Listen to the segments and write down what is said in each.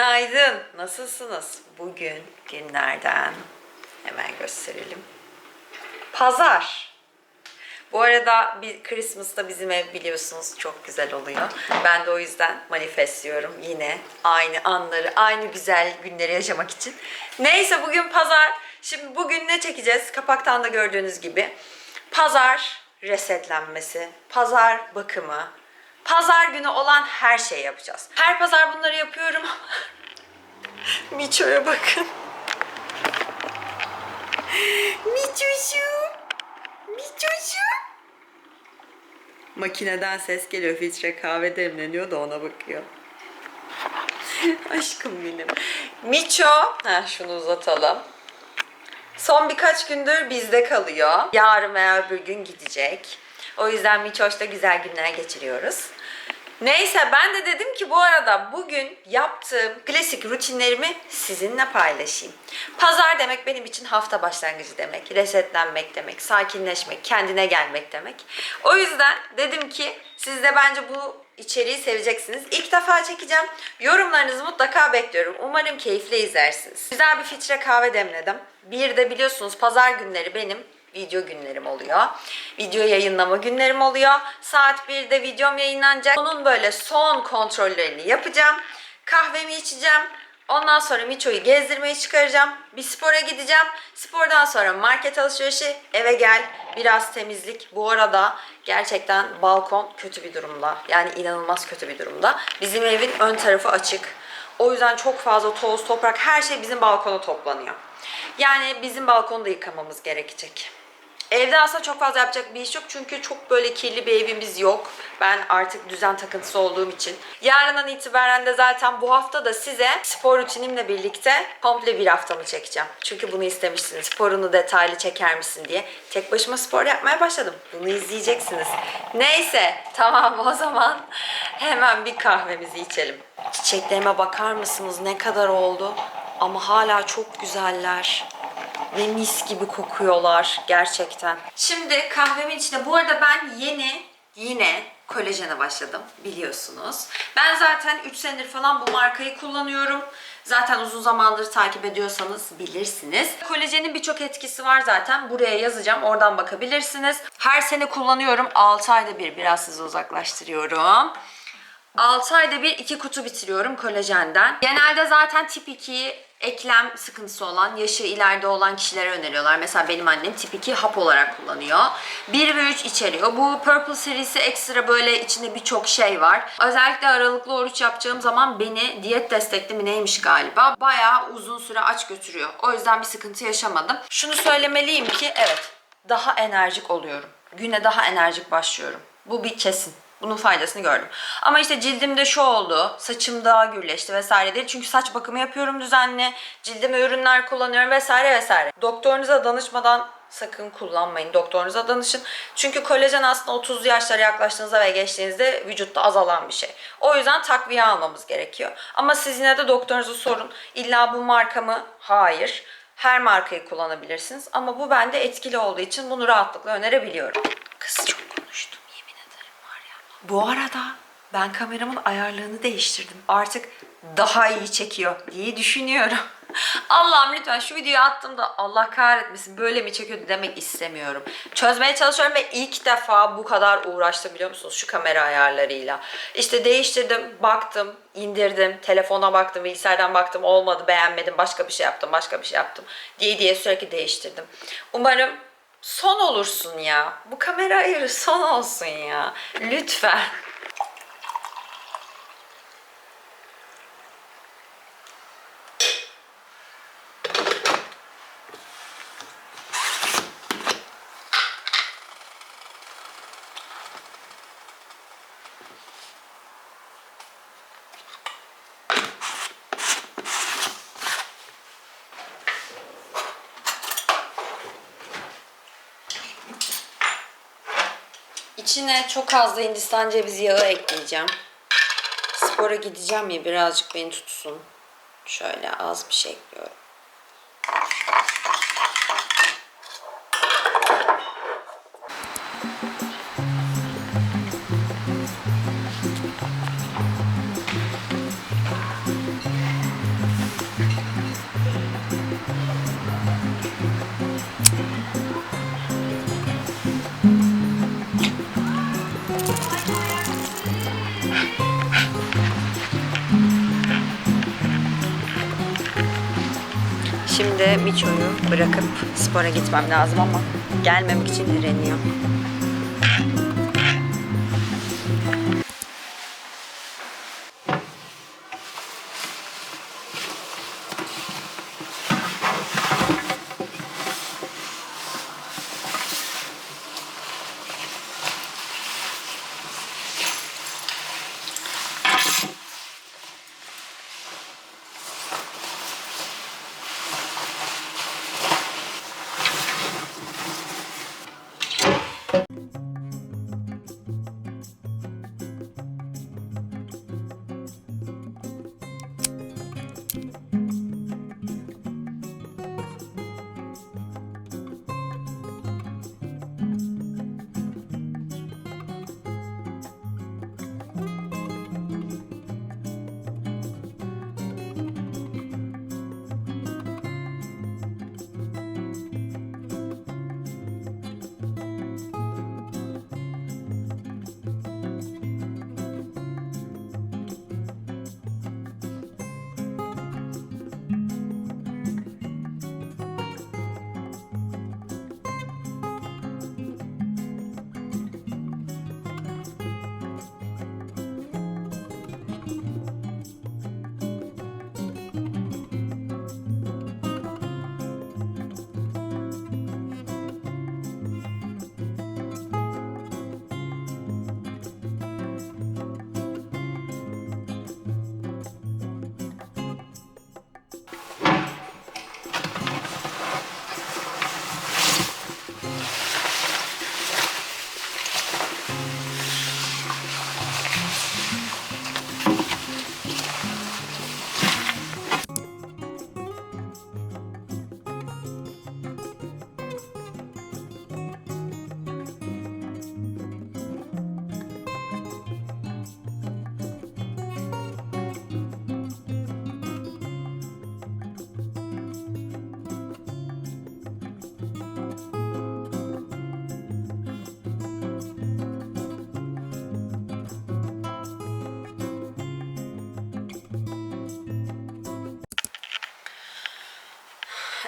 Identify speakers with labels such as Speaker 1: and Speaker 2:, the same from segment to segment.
Speaker 1: Günaydın. Nasılsınız? Bugün günlerden hemen gösterelim. Pazar. Bu arada bir Christmas'ta bizim ev biliyorsunuz çok güzel oluyor. Ben de o yüzden manifestliyorum yine aynı anları, aynı güzel günleri yaşamak için. Neyse bugün pazar. Şimdi bugün ne çekeceğiz? Kapaktan da gördüğünüz gibi. Pazar resetlenmesi, pazar bakımı, pazar günü olan her şeyi yapacağız. Her pazar bunları yapıyorum. Miço'ya bakın. Miçoşu. Miçoşu. Makineden ses geliyor. Filtre kahve demleniyor da ona bakıyor. Aşkım benim. Miço. Ha, şunu uzatalım. Son birkaç gündür bizde kalıyor. Yarın veya öbür gün gidecek. O yüzden Miçoş'ta güzel günler geçiriyoruz. Neyse ben de dedim ki bu arada bugün yaptığım klasik rutinlerimi sizinle paylaşayım. Pazar demek benim için hafta başlangıcı demek. Resetlenmek demek, sakinleşmek, kendine gelmek demek. O yüzden dedim ki siz de bence bu içeriği seveceksiniz. İlk defa çekeceğim. Yorumlarınızı mutlaka bekliyorum. Umarım keyifle izlersiniz. Güzel bir filtre kahve demledim. Bir de biliyorsunuz pazar günleri benim video günlerim oluyor. Video yayınlama günlerim oluyor. Saat 1'de videom yayınlanacak. Onun böyle son kontrollerini yapacağım. Kahvemi içeceğim. Ondan sonra Miço'yu gezdirmeye çıkaracağım. Bir spora gideceğim. Spordan sonra market alışverişi, eve gel, biraz temizlik. Bu arada gerçekten balkon kötü bir durumda. Yani inanılmaz kötü bir durumda. Bizim evin ön tarafı açık. O yüzden çok fazla toz, toprak, her şey bizim balkona toplanıyor. Yani bizim balkonu da yıkamamız gerekecek. Evde aslında çok fazla yapacak bir iş yok çünkü çok böyle kirli bir evimiz yok. Ben artık düzen takıntısı olduğum için. Yarından itibaren de zaten bu hafta da size spor rutinimle birlikte komple bir haftamı çekeceğim. Çünkü bunu istemişsiniz. Sporunu detaylı çeker misin diye. Tek başıma spor yapmaya başladım. Bunu izleyeceksiniz. Neyse tamam o zaman hemen bir kahvemizi içelim. Çiçeklerime bakar mısınız ne kadar oldu? Ama hala çok güzeller ve mis gibi kokuyorlar gerçekten. Şimdi kahvemin içinde bu arada ben yeni yine kolajene başladım biliyorsunuz. Ben zaten 3 senedir falan bu markayı kullanıyorum. Zaten uzun zamandır takip ediyorsanız bilirsiniz. Kolajenin birçok etkisi var zaten. Buraya yazacağım. Oradan bakabilirsiniz. Her sene kullanıyorum. 6 ayda bir biraz sizi uzaklaştırıyorum. 6 ayda bir iki kutu bitiriyorum kolajenden. Genelde zaten tip 2 eklem sıkıntısı olan, yaşı ileride olan kişilere öneriyorlar. Mesela benim annem tip 2 hap olarak kullanıyor. 1 ve 3 içeriyor. Bu Purple serisi ekstra böyle içinde birçok şey var. Özellikle aralıklı oruç yapacağım zaman beni diyet destekli mi neymiş galiba. Bayağı uzun süre aç götürüyor. O yüzden bir sıkıntı yaşamadım. Şunu söylemeliyim ki evet daha enerjik oluyorum. Güne daha enerjik başlıyorum. Bu bir kesin. Bunun faydasını gördüm. Ama işte cildimde şu oldu, saçım daha gürleşti vesaire değil. Çünkü saç bakımı yapıyorum düzenli, cildime ürünler kullanıyorum vesaire vesaire. Doktorunuza danışmadan sakın kullanmayın. Doktorunuza danışın. Çünkü kolajen aslında 30'lu yaşlara yaklaştığınızda ve geçtiğinizde vücutta azalan bir şey. O yüzden takviye almamız gerekiyor. Ama siz yine de doktorunuza sorun. İlla bu marka mı? Hayır. Her markayı kullanabilirsiniz. Ama bu bende etkili olduğu için bunu rahatlıkla önerebiliyorum. Kız çok konuştum yemin ederim var ya. Bu arada ben kameramın ayarlarını değiştirdim. Artık daha iyi çekiyor diye düşünüyorum. Allah'ım lütfen şu videoyu attığımda Allah kahretmesin böyle mi çekiyordu demek istemiyorum. Çözmeye çalışıyorum ve ilk defa bu kadar uğraştım biliyor musunuz şu kamera ayarlarıyla. İşte değiştirdim, baktım, indirdim, telefona baktım, bilgisayardan baktım, olmadı, beğenmedim, başka bir şey yaptım, başka bir şey yaptım diye diye sürekli değiştirdim. Umarım son olursun ya. Bu kamera ayarı son olsun ya. Lütfen. İçine çok az da Hindistan cevizi yağı ekleyeceğim. Spora gideceğim ya birazcık beni tutsun. Şöyle az bir şey ekliyorum. Miço'yu bırakıp spora gitmem lazım ama gelmemek için direniyor.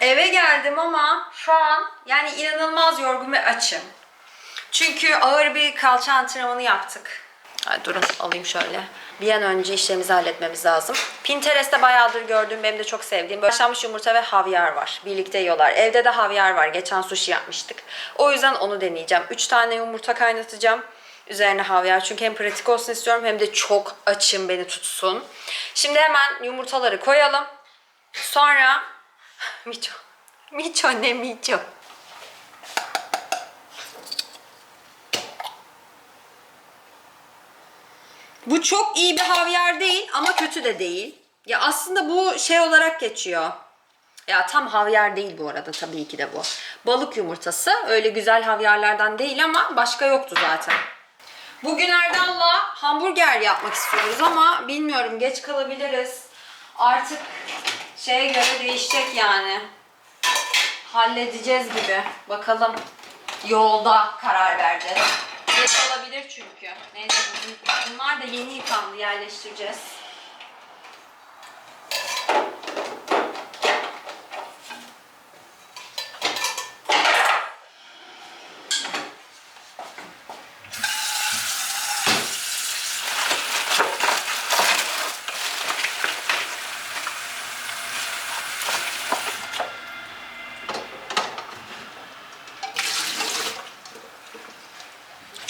Speaker 1: Eve geldim ama şu an yani inanılmaz yorgun ve açım. Çünkü ağır bir kalça antrenmanı yaptık. Ay durun alayım şöyle. Bir an önce işlerimizi halletmemiz lazım. Pinterest'te bayağıdır gördüğüm benim de çok sevdiğim böyle yumurta ve havyar var. Birlikte yiyorlar. Evde de havyar var. Geçen sushi yapmıştık. O yüzden onu deneyeceğim. 3 tane yumurta kaynatacağım. Üzerine havyar çünkü hem pratik olsun istiyorum hem de çok açım beni tutsun. Şimdi hemen yumurtaları koyalım. Sonra Miço. Miço ne Miço? Bu çok iyi bir havyar değil ama kötü de değil. Ya aslında bu şey olarak geçiyor. Ya tam havyar değil bu arada tabii ki de bu. Balık yumurtası. Öyle güzel havyarlardan değil ama başka yoktu zaten. Bugün Erdal'la hamburger yapmak istiyoruz ama bilmiyorum geç kalabiliriz. Artık şeye göre değişecek yani. Halledeceğiz gibi. Bakalım yolda karar vereceğiz. Geç olabilir çünkü. Neyse bunlar da yeni yıkandı yerleştireceğiz.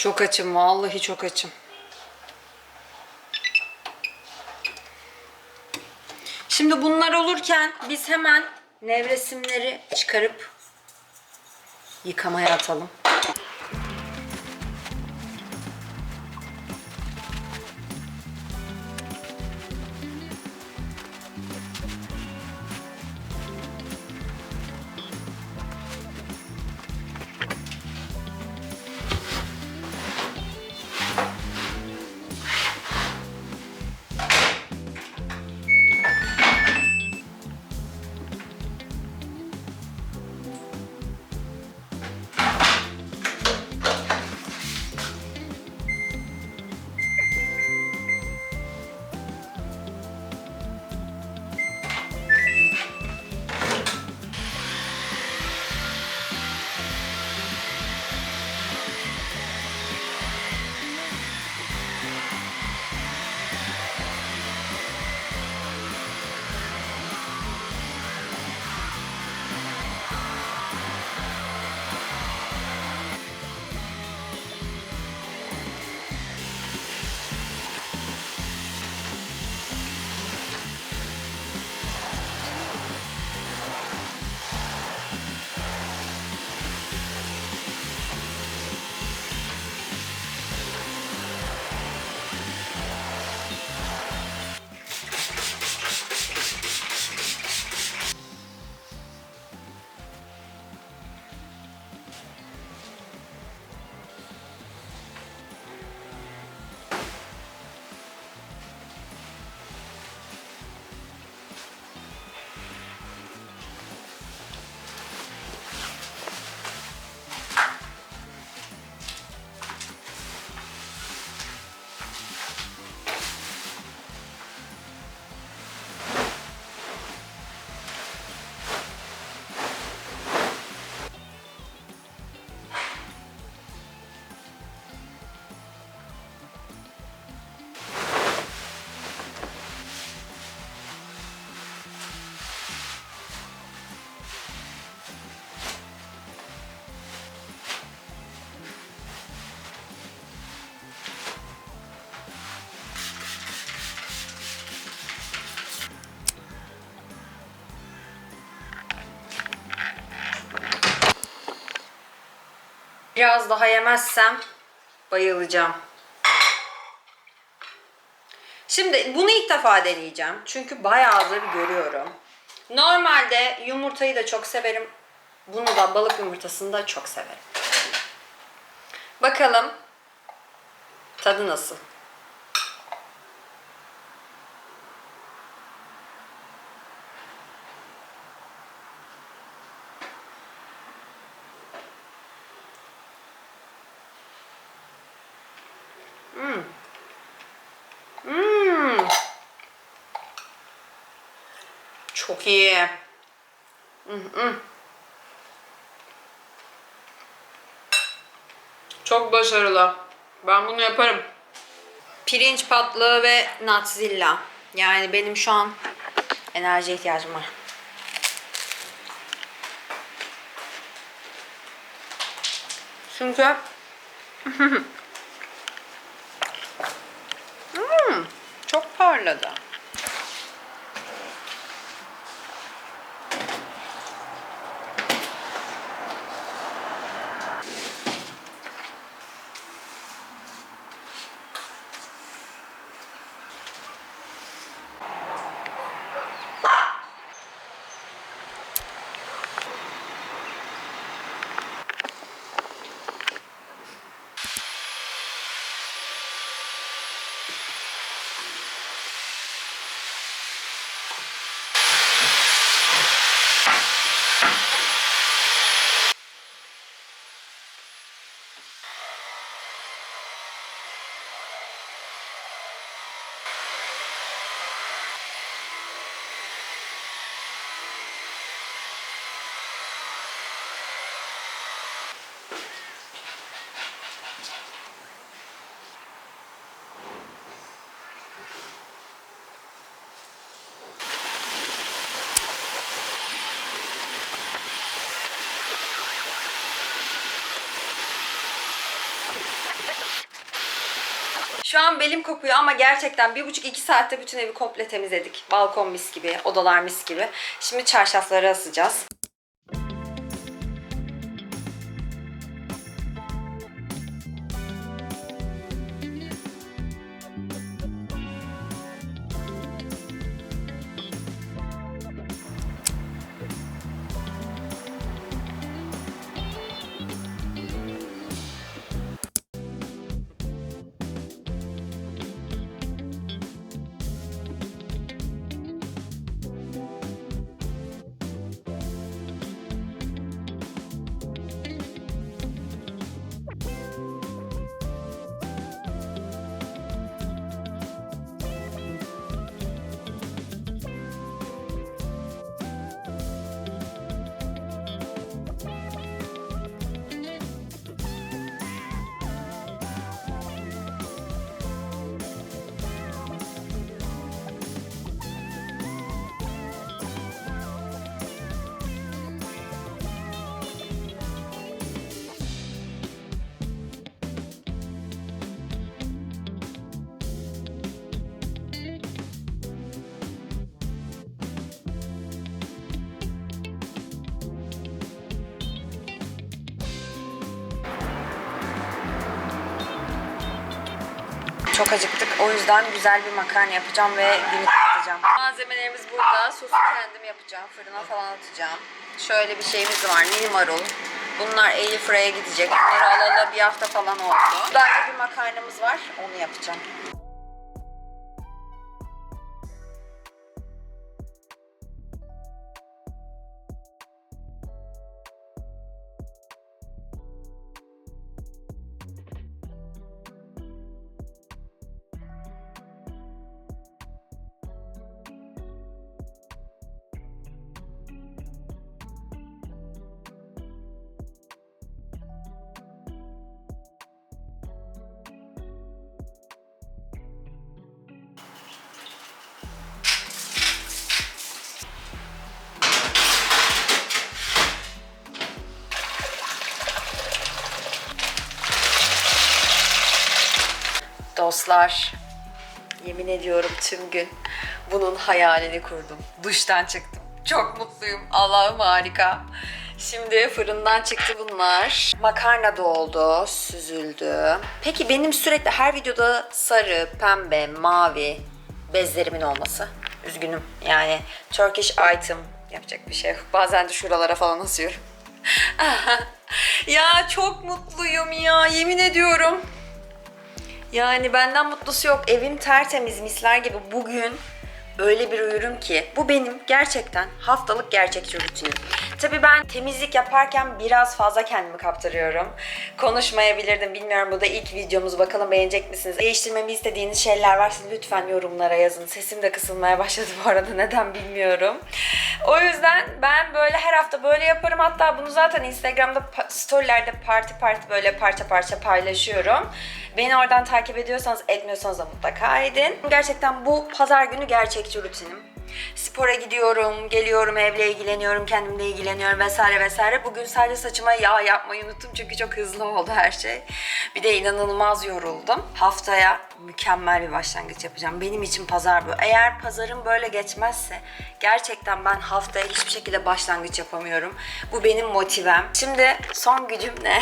Speaker 1: Çok açım vallahi çok açım. Şimdi bunlar olurken biz hemen nevresimleri çıkarıp yıkamaya atalım. Biraz daha yemezsem bayılacağım. Şimdi bunu ilk defa deneyeceğim. Çünkü bayağıdır görüyorum. Normalde yumurtayı da çok severim. Bunu da balık yumurtasını da çok severim. Bakalım tadı nasıl? Hmm. Çok iyi.
Speaker 2: Çok başarılı. Ben bunu yaparım.
Speaker 1: Pirinç patlığı ve natzilla. Yani benim şu an enerji ihtiyacım var. Çünkü Hmm, çok parladı. Şu an belim kokuyor ama gerçekten bir buçuk iki saatte bütün evi komple temizledik. Balkon mis gibi, odalar mis gibi. Şimdi çarşafları asacağız. Çok acıktık. O yüzden güzel bir makarna yapacağım ve günü kapatacağım. Malzemelerimiz burada. Sosu kendim yapacağım. Fırına falan atacağım. Şöyle bir şeyimiz var. Mini marul. Bunlar airfryer'e gidecek. Bunları alalı bir hafta falan oldu. Daha bir makarnamız var. Onu yapacağım. Dostlar, yemin ediyorum tüm gün bunun hayalini kurdum. Duştan çıktım. Çok mutluyum. Allah'ım harika. Şimdi fırından çıktı bunlar. Makarna da oldu, süzüldü. Peki benim sürekli her videoda sarı, pembe, mavi bezlerimin olması. Üzgünüm. Yani Turkish item yapacak bir şey. Bazen de şuralara falan asıyorum. ya çok mutluyum ya yemin ediyorum. Yani benden mutlusu yok. Evim tertemiz misler gibi bugün öyle bir uyurum ki bu benim gerçekten haftalık gerçekçi rutinim. Tabii ben temizlik yaparken biraz fazla kendimi kaptırıyorum. Konuşmayabilirdim bilmiyorum bu da ilk videomuz bakalım beğenecek misiniz? Değiştirmemi istediğiniz şeyler varsa lütfen yorumlara yazın. Sesim de kısılmaya başladı bu arada neden bilmiyorum. O yüzden ben böyle her hafta böyle yaparım. Hatta bunu zaten Instagram'da storylerde parti parti böyle parça parça paylaşıyorum. Beni oradan takip ediyorsanız etmiyorsanız da mutlaka edin. Gerçekten bu pazar günü gerçekçi rutinim. Spora gidiyorum, geliyorum, evle ilgileniyorum, kendimle ilgileniyorum vesaire vesaire. Bugün sadece saçıma yağ yapmayı unuttum çünkü çok hızlı oldu her şey. Bir de inanılmaz yoruldum. Haftaya mükemmel bir başlangıç yapacağım. Benim için pazar bu. Eğer pazarım böyle geçmezse gerçekten ben haftaya hiçbir şekilde başlangıç yapamıyorum. Bu benim motivem. Şimdi son gücüm ne?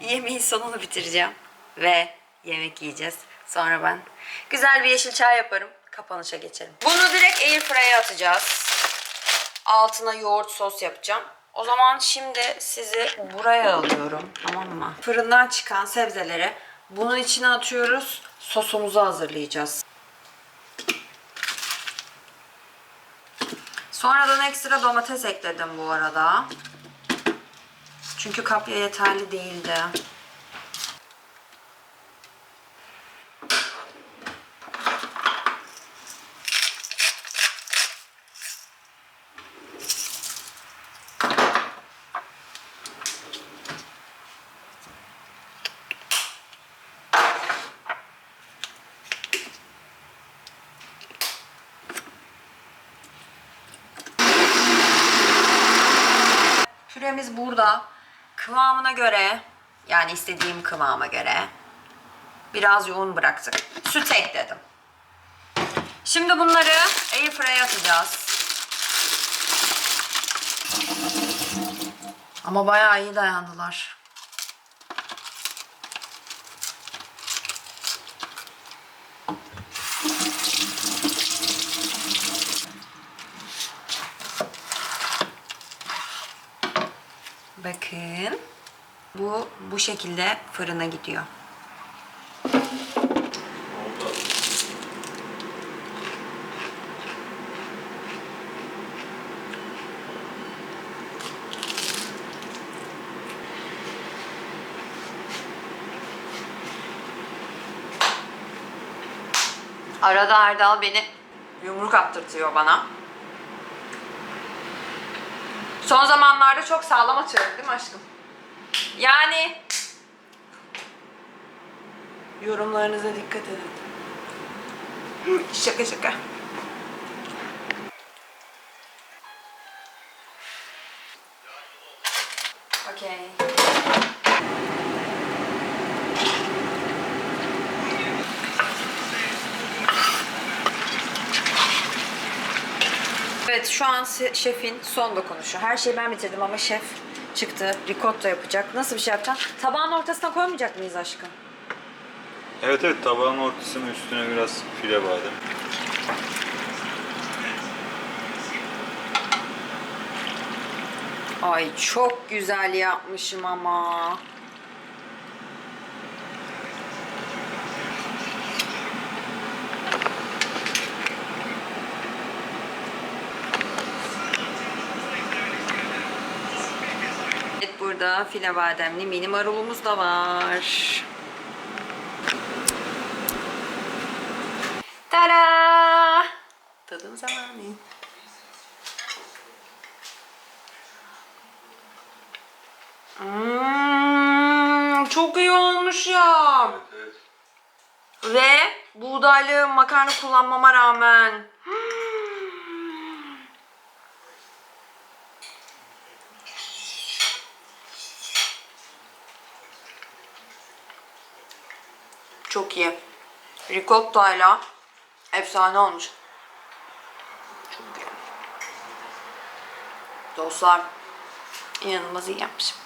Speaker 1: Yemeğin sonunu bitireceğim ve yemek yiyeceğiz. Sonra ben güzel bir yeşil çay yaparım. Kapanışa geçelim. Bunu direkt airfryer'a atacağız. Altına yoğurt sos yapacağım. O zaman şimdi sizi buraya alıyorum. Tamam mı? Fırından çıkan sebzeleri bunun içine atıyoruz. Sosumuzu hazırlayacağız. Sonradan ekstra domates ekledim bu arada. Çünkü kapya yeterli değildi. Püremiz burada. Kıvamına göre yani istediğim kıvama göre biraz yoğun bıraktık. Süt ekledim. Şimdi bunları airfryer'a atacağız. Ama bayağı iyi dayandılar. Bakın. Bu bu şekilde fırına gidiyor. Arada Erdal beni yumruk attırtıyor bana. Son zamanlarda çok sağlam atıyorum değil mi aşkım? Yani yorumlarınıza dikkat edin. Şaka şaka. Evet şu an şefin son dokunuşu. Her şeyi ben bitirdim ama şef çıktı. Ricotta yapacak. Nasıl bir şey yapacaksın? Tabağın ortasına koymayacak mıyız aşkım?
Speaker 3: Evet evet tabağın ortasının üstüne biraz file badem.
Speaker 1: Ay çok güzel yapmışım ama. Evet burada file bademli mini marulumuz da var. Tada! Tadım zamanı. Hmm, çok iyi olmuş ya. Ve buğdaylı makarna kullanmama rağmen. Çok iyi. Ricotta'yla efsane olmuş. Çok iyi. Dostlar İnanılmaz iyi yapmışım.